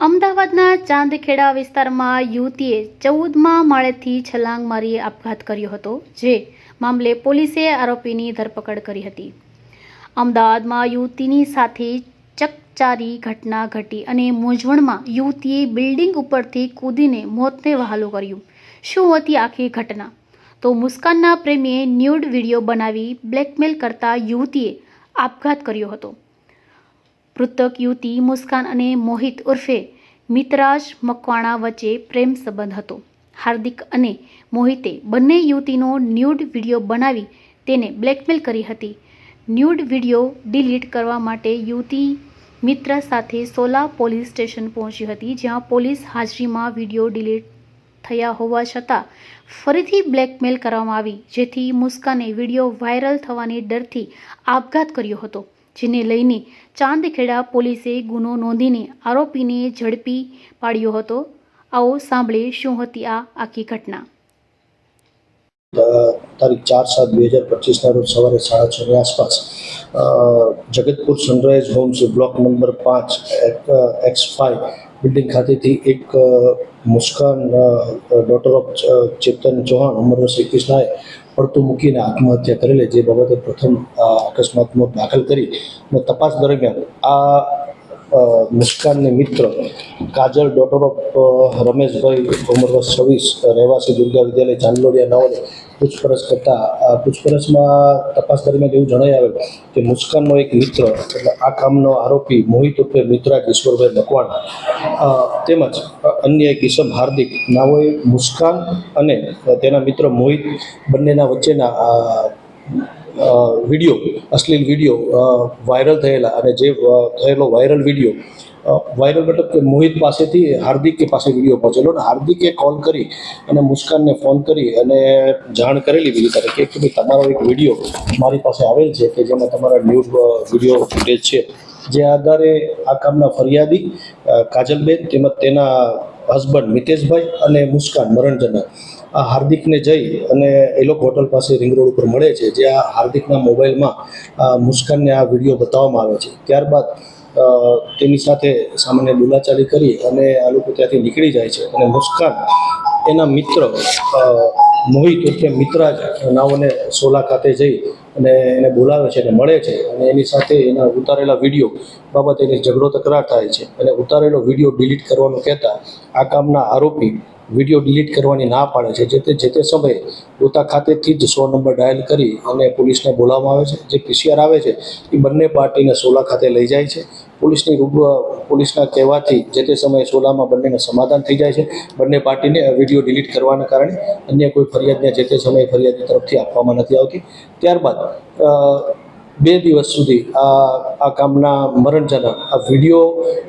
અમદાવાદના ચાંદખેડા વિસ્તારમાં યુવતીએ ચૌદમાં માળેથી છલાંગ મારી આપઘાત કર્યો હતો, જે મામલે પોલીસે આરોપીની ધરપકડ કરી હતી. અમદાવાદમાં યુવતીની સાથે ચકચારી ઘટના ઘટી અને મૂંઝવણમાં યુવતીએ બિલ્ડિંગ ઉપરથી કૂદીને મોતને વહાલું કર્યું. શું હતી આખી ઘટના? તો મુસ્કાનના પ્રેમીએ ન્યૂડ વીડિયો બનાવી બ્લેકમેલ કરતા યુવતીએ આપઘાત કર્યો હતો. મૃતક યુવતી મુસ્કાન અને મોહિત ઉર્ફે મિતરાજ મકવાણા વચ્ચે પ્રેમ સંબંધ હતો. હાર્દિક અને મોહિતે બંને યુવતીનો ન્યૂડ વીડિયો બનાવી તેને બ્લેકમેલ કરી હતી. ન્યૂડ વીડિયો ડિલીટ કરવા માટે યુવતી મિત્ર સાથે સોલા પોલીસ સ્ટેશન પહોંચી હતી, જ્યાં પોલીસ હાજરીમાં વીડિયો ડિલીટ થયા હોવા છતાં ફરીથી બ્લેકમેલ કરવામાં આવી, જેથી મુસ્કાને વીડિયો વાયરલ થવાની ડરથી આપઘાત કર્યો હતો. જેને લઈને ચાંદખેડા પોલીસે ગુનો નોંધીને આરોપીને ઝડપી પાડ્યો હતો. આવો સાંભળે શું હતી આ આખી ઘટના. તારીખ ચાર સાત બે હજાર પચીસના રોજ સવારે સાડા છની આસપાસ Jagatpur sunrise homes block number પાંચ એક્સ ફાઇવ બિલ્ડિંગ ખાતેથી એક મુસ્કાન ડોટર ઓફ ચેતન ચૌહાણ ઉંમર વર્ષ એકવીસનાએ પડતું મૂકીને આત્મહત્યા કરેલી જે બાબતે પ્રથમ અકસ્માતમાં દાખલ કરી અને તપાસ દરમિયાન આ મુસ્કાનની મિત્ર કાજલ ડોટર ઓફ રમેશભાઈ ઉંમર વર્ષ છવ્વીસ, રહેવાસી દુર્ગા વિદ્યાલય ચાંદલોડિયા નવને પૂછપરછ કરતા પૂછપરછમાં તપાસ દરમિયાન એવું જણાઈ આવેલ કે મુસ્કાનનો એક મિત્ર, એટલે આ કામનો આરોપી મોહિત ઉર્ફે મિત્રા ઈશ્વરભાઈ મકવાણા તેમજ અન્ય એક ઈસમ હાર્દિક નાઓએ મુસ્કાન અને તેના મિત્ર મોહિત બંનેના વચ્ચેના વીડિયો અશ્લીલ વીડિયો વાયરલ થયેલા અને જે થયેલો વાયરલ વીડિયો વાયરલ મતલબ કે મોહિત પાસેથી હાર્દિક પાસે વીડિયો પહોંચેલો અને હાર્દિકે કોલ કરી અને મુસ્કાનને ફોન કરી અને જાણ કરેલી બીજી તારીખે કે ભાઈ તમારો એક વીડિયો મારી પાસે આવેલ છે કે જેમાં તમારા ન્યૂઝ વીડિયો ફૂટેજ છે. જે આધારે આ કામના ફરિયાદી કાજલબેન તેમજ તેના હસબન્ડ મિતેશભાઈ અને મુસ્કાન મરણજનક આ હાર્દિકને જઈ અને એ લોકો હોટલ પાસે રિંગ રોડ ઉપર મળે છે. જે આ હાર્દિકના મોબાઈલમાં મુસ્કાનને આ વીડિયો બતાવવામાં આવે છે. ત્યારબાદ તેની સાથે સામાન્ય બોલાચાલી કરી અને આ લોકો ત્યાંથી નીકળી જાય છે અને મુસ્કાન એના મિત્ર મોહિત એટલે મિત્રા નાઓને સોલા ખાતે જઈ અને એને બોલાવે છે અને મળે છે અને એની સાથે એના ઉતારેલા વીડિયો બાબતે એની ઝઘડો તકરાર થાય છે. અને ઉતારેલો વીડિયો ડિલીટ કરવાનું કહેતા આ કામના આરોપી વીડિયો ડિલીટ કરવાની ના પાડે છે. જે તે જે તે સમયે પોતા ખાતેથી જ સો નંબર ડાયલ કરી અને પોલીસને બોલાવવામાં આવે છે. જે પીસીઆર આવે છે, એ બંને પાર્ટીને સોલા ખાતે લઈ જાય છે. પોલીસની રૂબ પોલીસના કહેવાથી જે તે સમયે સોલામાં બંનેને સમાધાન થઈ જાય છે. બંને પાર્ટીને વીડિયો ડિલીટ કરવાના કારણે અન્ય કોઈ ફરિયાદને જે તે સમયે ફરિયાદની તરફથી આપવામાં નથી આવતી. ત્યારબાદ બે દિવસ સુધી આ આ કામના મરણજનક આ વીડિયો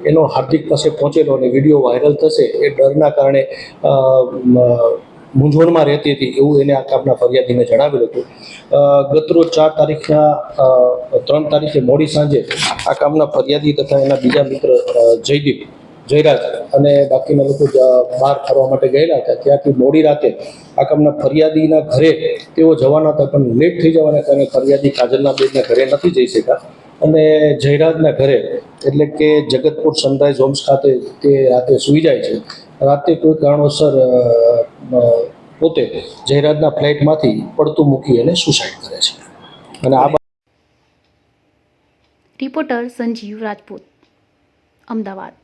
એનો હાર્દિક પાસે પહોંચેલો અને વીડિયો વાયરલ થશે એ ડરના કારણે મૂંઝવણમાં રહેતી હતી એવું એને આ કામના ફરિયાદીને જણાવેલું હતું. ગતરો ચાર તારીખના ત્રણ તારીખે મોડી સાંજે આ કામના ફરિયાદી તથા એના બીજા મિત્ર અ, રહ્યા જયરાજ અને બાકીના લોકો બહાર ફરવા માટે ગયેલા હતા. ત્યાંથી મોડી રાતે આ કામના ફરિયાદીના ઘરે તેઓ જવાના હતા પણ લેટ થઈ જવાના કારણે ફરિયાદી કાજલના બેનના ઘરે નથી જઈ શક્યા. અને જયરાજના ઘરે એટલે કે જગતપુર સનરાઈઝ હોમ્સ ખાતે તે રાતે સૂઈ જાય છે. રાતે કોઈ કારણોસર પોતે જયરાજના ફ્લેટમાંથી પડતું મૂકી અને સુસાઇડ કરે છે. અને આ રિપોર્ટર સંજીવ રાજપૂત અમદાવાદ.